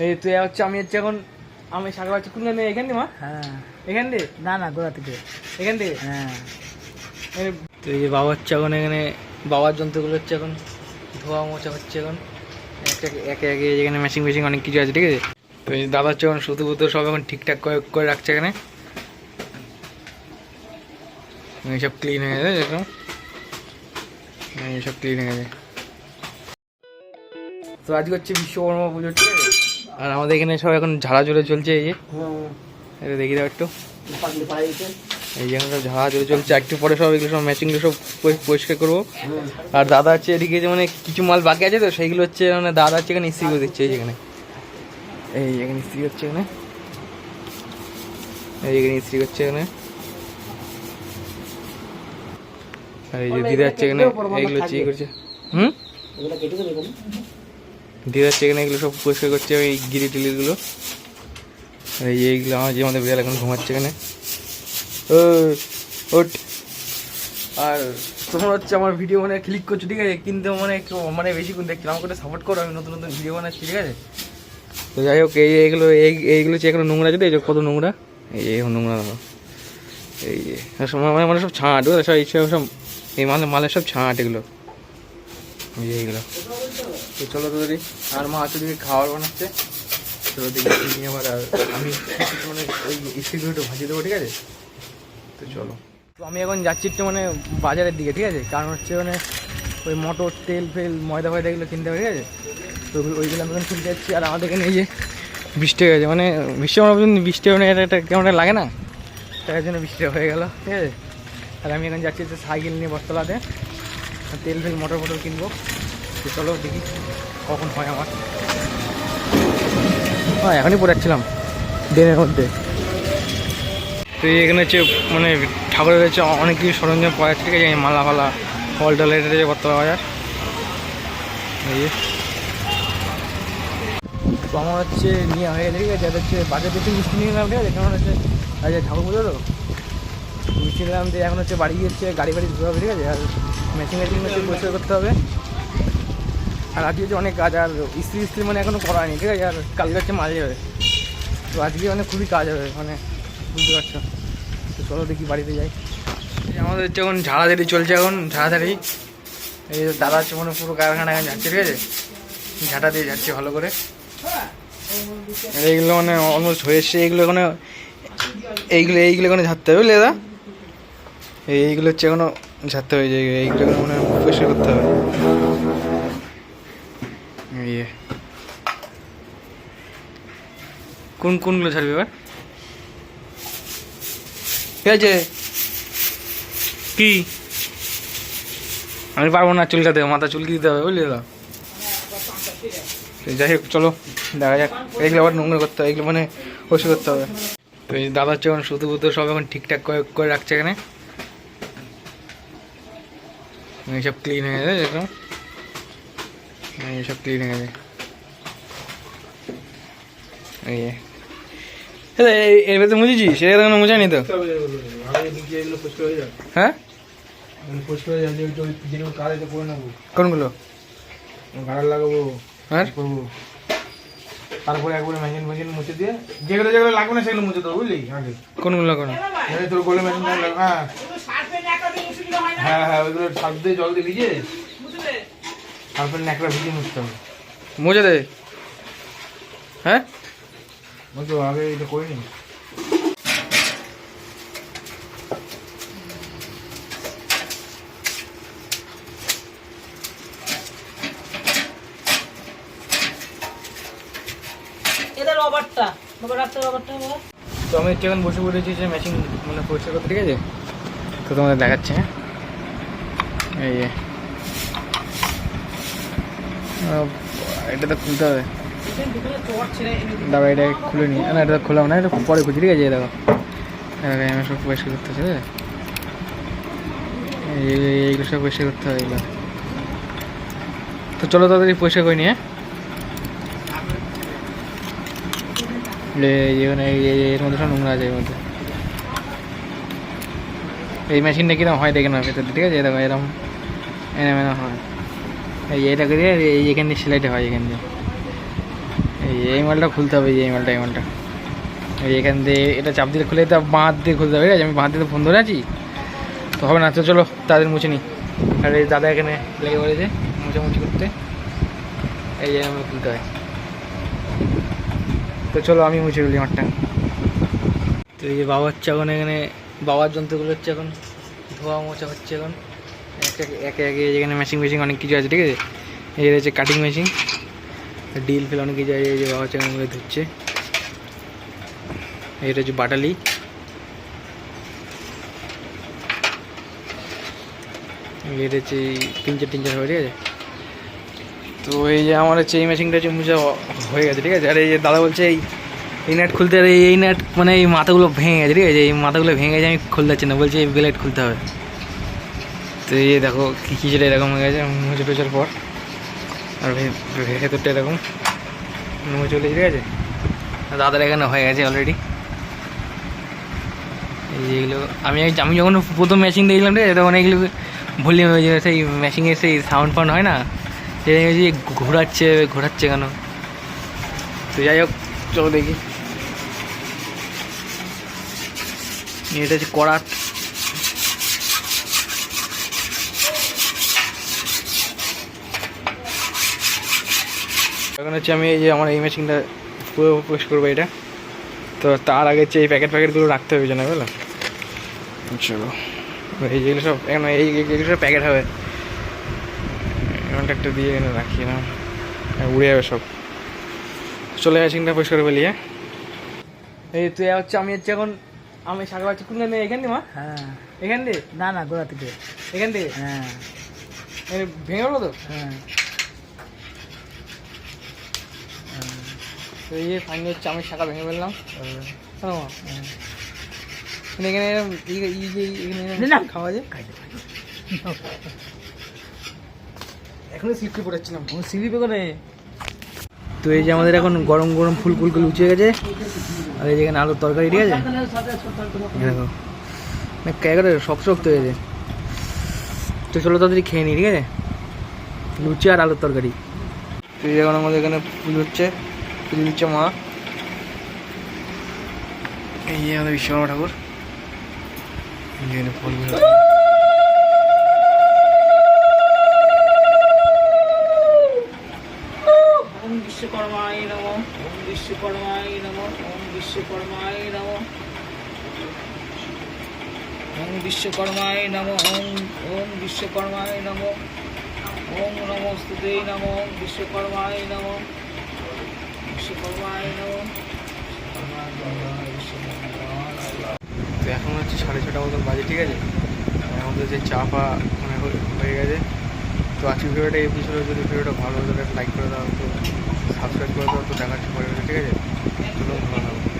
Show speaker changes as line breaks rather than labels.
এই তুই হচ্ছে আমি হচ্ছে এখন আমি শাক বাচ্চা কোন এখান দিয়ে মা?
হ্যাঁ।
এখান দিয়ে?
না না গোড়া থেকে।
এখান থেকে
হ্যাঁ।
এই- তো এই যে বাবা হচ্ছে এখন এখানে বাবার যন্ত্রগুলো হচ্ছে এখন ধোয়া মোছা হচ্ছে এখন। একে একে এখানে মেশিন মেশিন অনেক কিছু আছে ঠিক আছে? তো এই দাদা হচ্ছে এখন সুতো বুতো সব এখন ঠিকঠাক করে করে রাখছে এখানে। এইসব ক্লিন হয়ে গেছে এরকম এইসব ক্লিন হয়ে গেছে। তো আজকে হচ্ছে বিশ্বকর্মা পুজো ঠিক আছে? আর আমাদের এখানে সব এখন ঝাড়া ঝুড়ে চলছে এই যে। দেখি দাও একটু। এই যে এখন সব ঝাড়া ঝুড়ে চলছে। একটু পরে সব এগুলো সব ম্যাচিংগুলো সব পরিষ্কার করব। আর দাদা হচ্ছে এদিকে যে মানে কিছু মাল বাকি আছে তো সেইগুলো হচ্ছে মানে দাদা হচ্ছে এখানে ইস্ত্রি করে দিচ্ছে এই যেখানে এই এখানে ইস্ত্রি হচ্ছে এখানে। এই এখানে ইস্ত্রি করছে এখানে। আর এই যে দিদা হচ্ছে এখানে এইগুলো হচ্ছে ই করছে। হুম? দিদা হচ্ছে এখানে এগুলো সব পরিষ্কার করছে, ওই গিরি টিলিগুলো। এই এইগুলো আমার যে আমাদের বিড়াল এখন ঘুমাচ্ছে এখানে। ওট আর তোমরা হচ্ছে আমার ভিডিও মানে ক্লিক করছ, ঠিক আছে? কিন্তু মানে একটু মানে বেশি কোন দেখছি আমাকে সাপোর্ট করো, আমি নতুন নতুন ভিডিও বানাচ্ছি, ঠিক আছে? তো যাই হোক, এই এইগুলো এই, এইগুলো হচ্ছে এখনও নোংরা আছে দেখছ কত নোংরা? এই এখন নোংরা এই মানে মানে সব ছাঁট সব এই সব এই মালে মালের সব ছাঁট এগুলো। এইগুলো। তো চলো তো দেখি, আর মা আছে খাবার বানাচ্ছে। চলো দেখি নিয়ে আবার আর আমি মানে ওই স্টিকগুলো ভাজিয়ে দেবো, ঠিক আছে? তো চলো। তো আমি এখন যাচ্ছি একটু মানে বাজারের দিকে, ঠিক আছে? কারণ হচ্ছে মানে ওই মটর, তেল ফেল, ময়দা ফয়দা এগুলো কিনতে হবে, ঠিক আছে? তো ওইগুলো আমি এখন কিনতে যাচ্ছি, আর আমাদের এখানে এই যে বৃষ্টি হয়ে গেছে মানে বৃষ্টি আমার বৃষ্টি এটা একটা কেমন লাগে না? তার জন্য বৃষ্টি হয়ে গেল, ঠিক আছে? আর আমি এখন যাচ্ছি সাইকেল নিয়ে বস্তলাতে তেল ফেল, মটর ফটর কিনবো। তো চলো দেখি কখন হয় আমার। হ্যাঁ এখনই পড়াচ্ছিলাম দিনের মধ্যে। তো এখানে হচ্ছে মানে ঠাকুরের হচ্ছে অনেক কিছু সরঞ্জাম পাওয়া যাচ্ছে, ঠিক আছে? মালা ফালা ফল টল এটা হচ্ছে বর্তমান বাজার এই তো আমার হচ্ছে নিয়ে হয়ে গেছে, ঠিক আছে? হচ্ছে বাজার থেকে মিষ্টি নিয়ে নিলাম ঠিক আছে? কারণ হচ্ছে, আজ ঠাকুর পুজো তো মিষ্টি নিলাম দিয়ে এখন হচ্ছে বাড়ি গিয়ে হচ্ছে গাড়ি বাড়ি ধুতে হবে, ঠিক আছে? আর মেশিন মেশিন হচ্ছে পরিষ্কার করতে হবে। আর আজকে হচ্ছে অনেক কাজ, আর স্ত্রী ইস্ত্রি মানে এখনও করা হয়নি, ঠিক আছে? আর কালকে হচ্ছে মাঝে যাবে তো আজকে মানে খুবই কাজ হবে মানে বুঝতে পারছ? তো চলো দেখি বাড়িতে যাই। আমাদের হচ্ছে এখন ঝাড়াঝাড়ি চলছে এখন, ঝাড়াঝাড়ি। এই দাদা হচ্ছে মানে পুরো কারখানা এখন যাচ্ছে, ঠিক আছে? ঝাঁটা দিয়ে যাচ্ছে ভালো করে। এইগুলো মানে অলমোস্ট হয়েছে এইগুলো এখানে এইগুলো এইগুলো এখানে ঝাড়তে হবে দাদা? এইগুলো হচ্ছে এখনও ঝাড়তে হবে, যে এইগুলো মানে পরিষ্কার করতে হবে। এই যে। কোন, কোনগুলো ছাড়বে এবার? ঠিক আছে। কি? আমি পারব না চুলকাতে মাথা চুলকি দিতে হবে বুঝলি দাদা? যাই হোক, চলো, দেখা যাক। এগুলো আবার নোংরা করতে হবে, এগুলো মানে পরিষ্কার করতে হবে। তো এই দাদা হচ্ছে এখন শুধু বুধু সব এখন ঠিকঠাক করে করে রাখছে এখানে। এইসব ক্লিন হয়ে গেছে, এরকম। এইসব ক্লিন হয়ে গেছে। এর ভেতরে মুছেছিস সেটা কোনো মুছানি তো? হ্যাঁ? কোনগুলো?
গাড়া লাগাবো
হ্যাঁ?
করব। তারপরে একবারে মেশিন মেশিন মুছে দিয়ে যেগুলো যেগুলো লাগবে না সেগুলো মুছে দেবো বুঝলি? আগে।
কোনগুলো কোন
এই তোর গোলে মেশিন হ্যাঁ। হ্যাঁ হ্যাঁ ওইগুলো সার দিয়ে জল দিয়ে ভিজে তারপর ন্যাকড়া ভিজিয়ে মুছতে হবে।
মুছে দে। হ্যাঁ?
ওই তো আগে এটা করিনি
এদের রবারটা বাবা রাখতে
তো আমি হচ্ছে এখন বসে পড়েছি যে মেশিন মানে পরিষ্কার করতে ঠিক আছে? তো তোমাদের দেখাচ্ছে হ্যাঁ? এই এটা তো খুলতে হবে। দাঁড়া এটা খুলে নি, না, এটা তো খোলাম না, এটা পরে খুঁজি ঠিক আছে দেখো। আমি সব পরিষ্কার করতে হবে এই- এইগুলো সব পরিষ্কার করতে হবে, এগুলো। তো চলো তাড়াতাড়ি পরিষ্কার করে নিয়ে এই- এর মধ্যে সব নোংরা আছে, এর মধ্যে। এই মেশিনটা কীরকম হয়, দেখে না ভেতরে ঠিক আছে? দেখো এরকম এরম এরম হয়। এই এটা করে এই এখান দিয়ে সেলাইটা হয়, এখান দিয়ে। এই এই মালটা খুলতে হবে, এই মালটা এই মালটা। এই এখান দিয়ে এটা চাপ দিলে খুলে বাঁ হাত দিয়ে খুলতে হবে আমি বাঁ হাত দিয়ে ফোন ধরে আছি। তো হবে না, তো চলো, তাদের মুছে নিই আর এই দাদা এখানে লেগে পড়েছে মোছামুছি করতে। এই যে আমার খুলতে হয়। তো চলো, আমি মুছে ফেলি আমারটা তো এই যে বাবা হচ্ছে এখন এখানে, বাবার যন্ত্রগুলো হচ্ছে এখন, ধোয়া মোছা হচ্ছে এখন। একে একে যেখানে মেশিন মেশিন অনেক কিছু আছে, ঠিক আছে? এই রয়েছে কাটিং মেশিন ডিল ফিল অনেক কিছু আছে, এই যে বাবা এখানে ধুচ্ছে এটা হচ্ছে বাটালি। এটা হচ্ছে তিনচার তিনচার হবে, ঠিক আছে? তো এই যে আমার হচ্ছে এই মেশিনটা হচ্ছে মুছে হয়ে গেছে, ঠিক আছে? আর এই যে দাদা বলছে, এই এই নেট খুলতে, আর এই নেট মানে এই মাথাগুলো ভেঙে গেছে, ঠিক আছে? এই মাথাগুলো ভেঙে গেছে, আমি খুলতে পারছি না। বলছে এই ব্লেড খুলতে হবে। তো এই দেখো কিছুটা এরকম হয়ে গেছে মুছে টুচার পর। আর ভেতরটা এরকম। মুছে চলেছে ঠিক আছে? দাদার এখানে হয়ে গেছে অলরেডি এই যে এগুলো আমি আমি যখন প্রথম মেশিন দেখলাম ঠিক আছে তখন এগুলো ভলিউম ওই যে সেই মেশিনের সেই সাউন্ড ফাউন্ড হয় না? সেটা দেখেছি ঘোরাচ্ছে ঘোরাচ্ছে কেন? তো যাই হোক, চলো দেখি। এটা হচ্ছে করাত এখন হচ্ছে আমি এই যে আমার এই মেশিনটা পুরো পোস্ট করব এটা। তো তার আগে হচ্ছে এই প্যাকেট প্যাকেটগুলো রাখতে হবে জানা বুঝলো? চলো এই যেগুলো সব এখন এই এগুলো সব প্যাকেট হবে। এমনটা একটা দিয়ে এখানে রাখি না। উড়ে যাবে সব। চলে মেশিনটা পরিষ্কার করে ফেলি হ্যাঁ? এই তুই হচ্ছে আমি হচ্ছে এখন আমি শাক পাচ্ছি কোন গান এখান দিয়ে মা?
হ্যাঁ।
এখান দিয়ে?
না না গোড়া থেকে।
এখান থেকে
হ্যাঁ।
ভেঙে গেলো তো?
হ্যাঁ।
এই যে ফাইনাল হচ্ছে আমি শাখা ভেঙে ফেললাম। শোনো মানে এখানে এখানে খাওয়া যায়? এখনও স্লিপকে পড়াচ্ছিলাম
করে
তো এই যে আমাদের এখন গরম গরম ফুল ফুল করে লুচিয়ে গেছে। আর এই যেখানে আলুর তরকারি ঠিক আছে? দেখো। না ক্যাগরে শক্ত শক্ত হয়ে গেছে। তো চলো তাড়াতাড়ি খেয়ে নিই ঠিক আছে? লুচি আর আলুর তরকারি। তো এই এখন আমাদের এখানে ফুল হচ্ছে। দিচ্ছে মা এই আমাদের বিশ্বকর্মা ঠাকুর ফুলগুলো
বিশ্বকর্মায় নম ওম বিশ্বকর্মায় নম ওম ওম বিশ্বকর্মায় নম ওম বিশ্বকর্মায় নম ওম নম ওম বিশ্বকর্মায় নম
তো এখন হচ্ছে সাড়ে ছটা মতন বাজে, ঠিক আছে? আমাদের যে চা পা মানে হয়ে- গেছে। তো আজকে ভিডিওটা এই ছিল যদি ভিডিওটা ভালো হতো লাইক করে দাও, তো সাবস্ক্রাইব করে দাও, তো দেখাচ্ছি পরে ঠিক আছে? চলো ভালো।